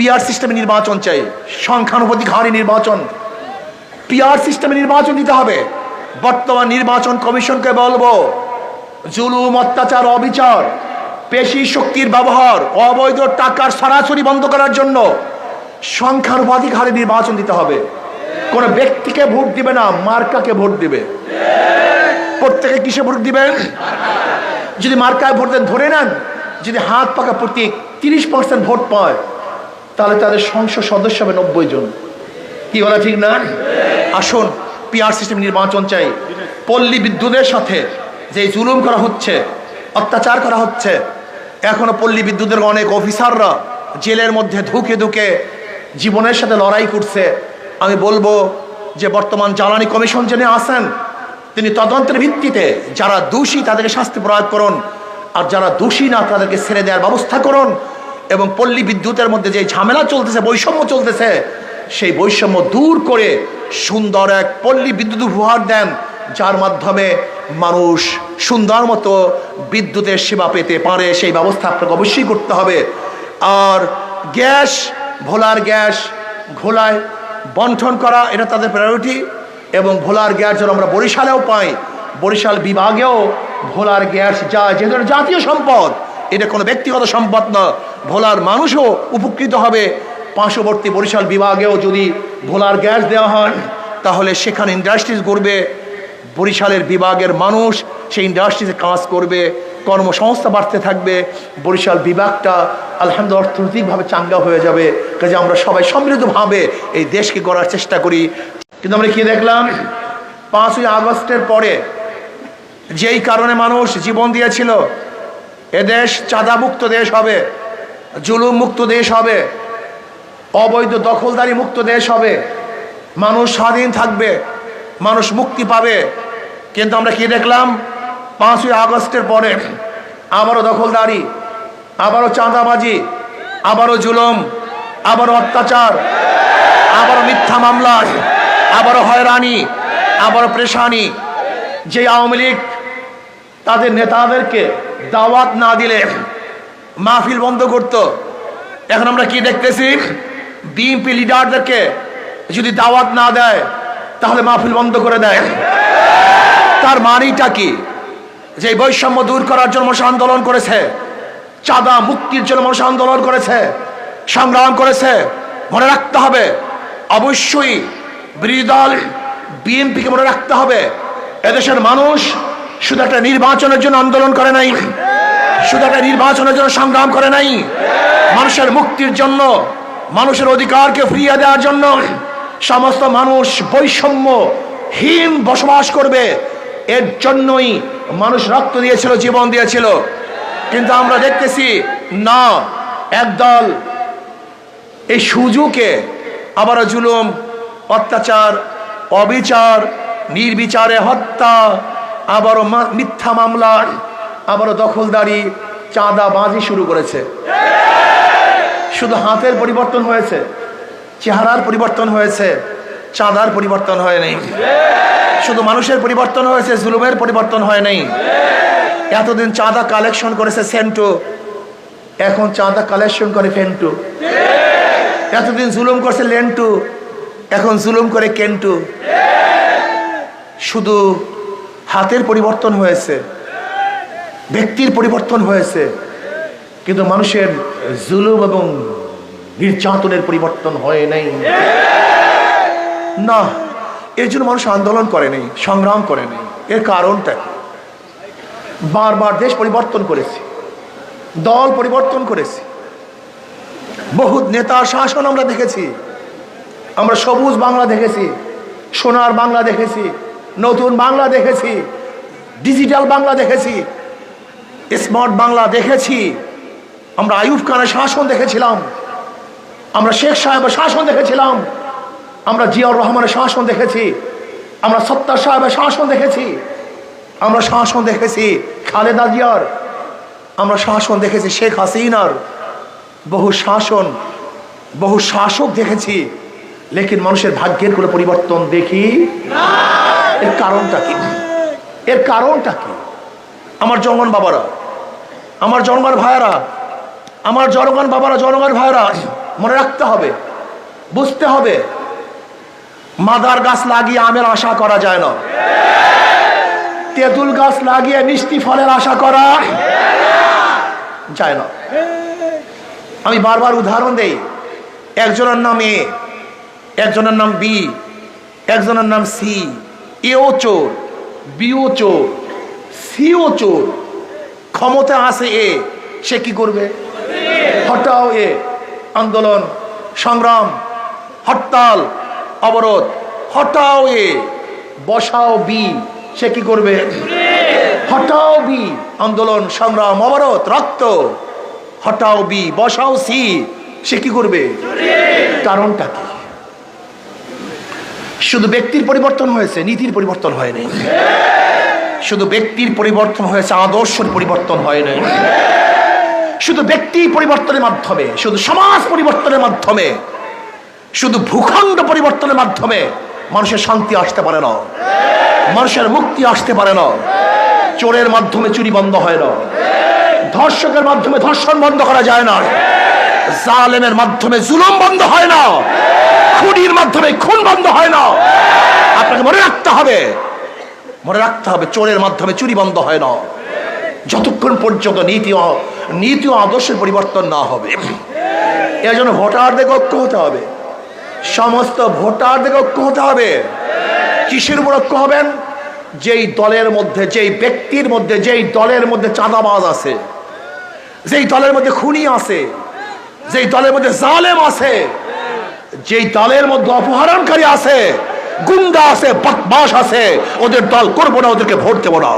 PR সিস্টেমে নির্বাচন চাই। সংখ্যানুপাতিক হারে নির্বাচন। পিআর সিস্টেমে নির্বাচন দিতে হবে। বর্তমান নির্বাচন কমিশনকে বলব, জুলুম, অত্যাচার, অবিচার, পেশি শক্তির ব্যবহার, অবৈধ টাকার সরাসরি বন্ধ করার জন্য সংখ্যানুপাতিক হারে নির্বাচন দিতে হবে। কোন ব্যক্তিকে ভোট দিবে না, মার্কাকে ভোট দিবে। প্রত্যেকে কিসে ভোট দিবেন যদি মার্কায় ভোট দেন, ধরে নেন। যদি হাত পাকা প্রতীক, তিরিশ পার্সেন্ট ভোট পায় তাহলে তাদের সংসদ সদস্য হবে নব্বই জন। কি বলা ঠিক না? আসুন পিআর সিস্টেম নির্বাচন চাই। পল্লী বিদ্যুতের সাথে যে জুলুম করা হচ্ছে, অত্যাচার করা হচ্ছে, এখনও পল্লী বিদ্যুতের অনেক অফিসাররা জেলের মধ্যে ধুকে ধুকে জীবনের সাথে লড়াই করছে। আমি বলব যে বর্তমান জ্বালানি কমিশন যিনি আসেন তিনি তদন্তের ভিত্তিতে যারা দোষী তাদেরকে শাস্তি প্রয়োগ করুন, আর যারা দোষী না তাদেরকে ছেড়ে দেওয়ার ব্যবস্থা করুন। এবং পল্লী বিদ্যুতের মধ্যে যে ঝামেলা চলতেছে, বৈষম্য চলতেছে, সেই বৈষম্য দূর করে সুন্দর এক পল্লী বিদ্যুৎ উপহার দেন, যার মাধ্যমে মানুষ সুন্দর মতো বিদ্যুতের সেবা পেতে পারে। সেই ব্যবস্থা আপনাকে অবশ্যই করতে হবে। আর গ্যাস, ভোলার গ্যাস, ঘোলায় বন্টন করা, এটা তাদের প্রায়োরিটি এবং ভোলার গ্যাস যেন আমরা বরিশালেও পাই, বরিশাল বিভাগেও ভোলার গ্যাস যা যেহেতু জাতীয় সম্পদ, এটা কোনো ব্যক্তিগত সম্পদ না। ভোলার মানুষও উপকৃত হবে। পার্শ্ববর্তী বরিশাল বিভাগেও যদি ভোলার গ্যাস দেওয়া হয়, তাহলে সেখানে ইন্ডাস্ট্রিজ গড়বে। বরিশালের বিভাগের মানুষ সেই ইন্ডাস্ট্রিজে কাজ করবে, কর্মসংস্থা বাড়তে থাকবে। বরিশাল বিভাগটা আলহামদুলিল্লাহ অর্থনৈতিকভাবে চাঙ্গা হয়ে যাবে। কাজে আমরা সবাই সমৃদ্ধভাবে এই দেশকে গড়ার চেষ্টা করি। কিন্তু আমরা কি দেখলাম? পাঁচই আগস্টের পরে যেই কারণে মানুষ জীবন দিয়েছিল এদেশ চাঁদামুক্ত দেশ হবে। জুলুম মুক্ত দেশ হবে। অবৈধ দখলদারি মুক্ত দেশ হবে। মানুষ স্বাধীন থাকবে। মানুষ মুক্তি পাবে। কিন্তু আমরা কি দেখলাম? পাঁচই আগস্টের পরে আবারও দখলদারি, আবারও চাঁদাবাজি, আবারও জুলুম, আবারও অত্যাচার, আবারও মিথ্যা মামলা, আবারও হয়রানি, আবারও প্রেশানি যে আওয়ামী লীগ তাদের নেতাদেরকে দাওয়াত না দিলে মাহফিল বন্ধ করত। এখন আমরা কি দেখতেছি? বিএনপি লিডারদেরকে যদি দাওয়াত না দেয়, তাহলে মাহফিল বন্ধ করে দেয়। তার মানিটা কি? যে বৈষম্য দূর করার জন্য মানুষ আন্দোলন করেছে, চাঁদা মুক্তির জন্য মানুষ আন্দোলন করেছে, সংগ্রাম করেছে, মনে রাখতে হবে, অবশ্যই বিরোধী দল বিএনপিকে মনে রাখতে হবে। এদেশের মানুষ শুধু একটা নির্বাচনের জন্য আন্দোলন করে নাই। শুধু একটা নির্বাচনের জন্য সংগ্রাম করে নাই। মানুষের মুক্তির জন্য, মানুষের অধিকারকে ফিরিয়ে দেওয়ার জন্য সমস্ত মানুষ বৈষম্যহীন বসবাস করবে। এর জন্যই মানুষ রক্ত দিয়েছিল, জীবন দিয়েছিল। কিন্তু আমরা দেখতেছি, না, একদল এই সুযোগে আবারও জুলুম, অত্যাচার, অবিচার, নির্বিচারে হত্যা, আবারও মিথ্যা মামলা আবারও দখলদারি চাঁদা চাঁদাবাজি শুরু করেছে। শুধু হাতের পরিবর্তন হয়েছে, চেহারার পরিবর্তন হয়েছে, চাঁদার পরিবর্তন হয় নাই। শুধু মানুষের পরিবর্তন হয়েছে, জুলুমের পরিবর্তন হয় নাই। এতদিন চাঁদা কালেকশন করেছে সেন্টু, এখন চাঁদা কালেকশন করে ফেন্টু। এতদিন জুলুম করছে লেন্টু, এখন জুলুম করে কেন্টু। শুধু হাতের পরিবর্তন হয়েছে। ব্যক্তির পরিবর্তন হয়েছে। কিন্তু মানুষের জুলুম এবং নির্যাতনের পরিবর্তন হয় নাই। না, এর জন্য মানুষ আন্দোলন করে নেই, সংগ্রাম করে নেই। এর কারণটা বারবার দেশ পরিবর্তন করেছে, দল পরিবর্তন করেছে। বহু নেতার শাসন আমরা দেখেছি। আমরা সবুজ বাংলা দেখেছি, সোনার বাংলা দেখেছি, নতুন বাংলা দেখেছি, ডিজিটাল বাংলা দেখেছি। স্মার্ট বাংলা দেখেছি। আমরা আয়ুব খানের শাসন দেখেছিলাম। আমরা শেখ সাহেবের শাসন দেখেছিলাম। আমরা জিয়াউর রহমানের শাসন দেখেছি। আমরা সত্তার সাহেবের শাসন দেখেছি। আমরা শাসন দেখেছি খালেদা জিয়ার। আমরা শাসন দেখেছি শেখ হাসিনার। বহু শাসন, বহু শাসক দেখেছি। লেকিন মানুষের ভাগ্যের কোনো পরিবর্তন দেখি এর কারণটা কি? এর কারণটা কি? আমার জনগণ বাবারা আমার জনগণ ভাইয়েরা, আমার জনগণ বাবারা, জনগণ ভাইয়েরা, মনে রাখতে হবে, বুঝতে হবে, মাদার গাছ লাগিয়ে আমের আশা করা যায় না। তেঁতুল গাছ লাগিয়ে মিষ্টি ফলের আশা করা যায় না। আমি বারবার উদাহরণ দেই, একজনের নাম এ, একজনের নাম বি, একজনের নাম সি এও চোর বিও চোর সিও চোর ক্ষমতা আছে এ, সে কি করবে? হটাও এ, আন্দোলন, সংগ্রাম, হরতাল, অবরোধ, হটাও এ, বসাও বি, সে কি করবে? হটাও বি, আন্দোলন, সংগ্রাম, অবরোধ, রক্ত, হটাও বি, বসাও সি, সে কি করবে? কারণটা কি? শুধু ব্যক্তির পরিবর্তন হয়েছে, নীতির পরিবর্তন হয়নি শুধু ব্যক্তির পরিবর্তন হয়েছে, আদর্শের পরিবর্তন হয়নি শুধু ব্যক্তি পরিবর্তনের মাধ্যমে, শুধু সমাজ পরিবর্তনের মাধ্যমে, শুধু ভূখণ্ড পরিবর্তনের মাধ্যমে মানুষের শান্তি আসতে পারে না। মানুষের মুক্তি আসতে পারে না। চোরের মাধ্যমে চুরি বন্ধ হয় না। ধর্ষকের মাধ্যমে ধর্ষণ বন্ধ করা যায় না। জালেমের মাধ্যমে জুলুম বন্ধ হয় না। খুনির মাধ্যমে খুন বন্ধ হয় না। আপনাকে মনে রাখতে হবে মনে রাখতে হবে, চোরের মাধ্যমে চুরি বন্ধ হয় না। যতক্ষণ পর্যন্ত নীতি নীতি ও আদর্শের পরিবর্তন না হবে। এর জন্য ভোটারদের ঐক্য হতে হবে। সমস্ত ভোটারদের ঐক্য হতে হবে। কিসের উপর ঐক্য হবেন? যেই দলের মধ্যে, যেই ব্যক্তির মধ্যে, যেই দলের মধ্যে চাঁদাবাজ আছে, যেই দলের মধ্যে খুনি আছে, যেই দলের মধ্যে জালেম আছে, যেই দলের মধ্যে অপহরণকারী আছে গুন্ডা আছে বদমাস আছে ওদের দল করব না ওদেরকে ভোট দেবো না।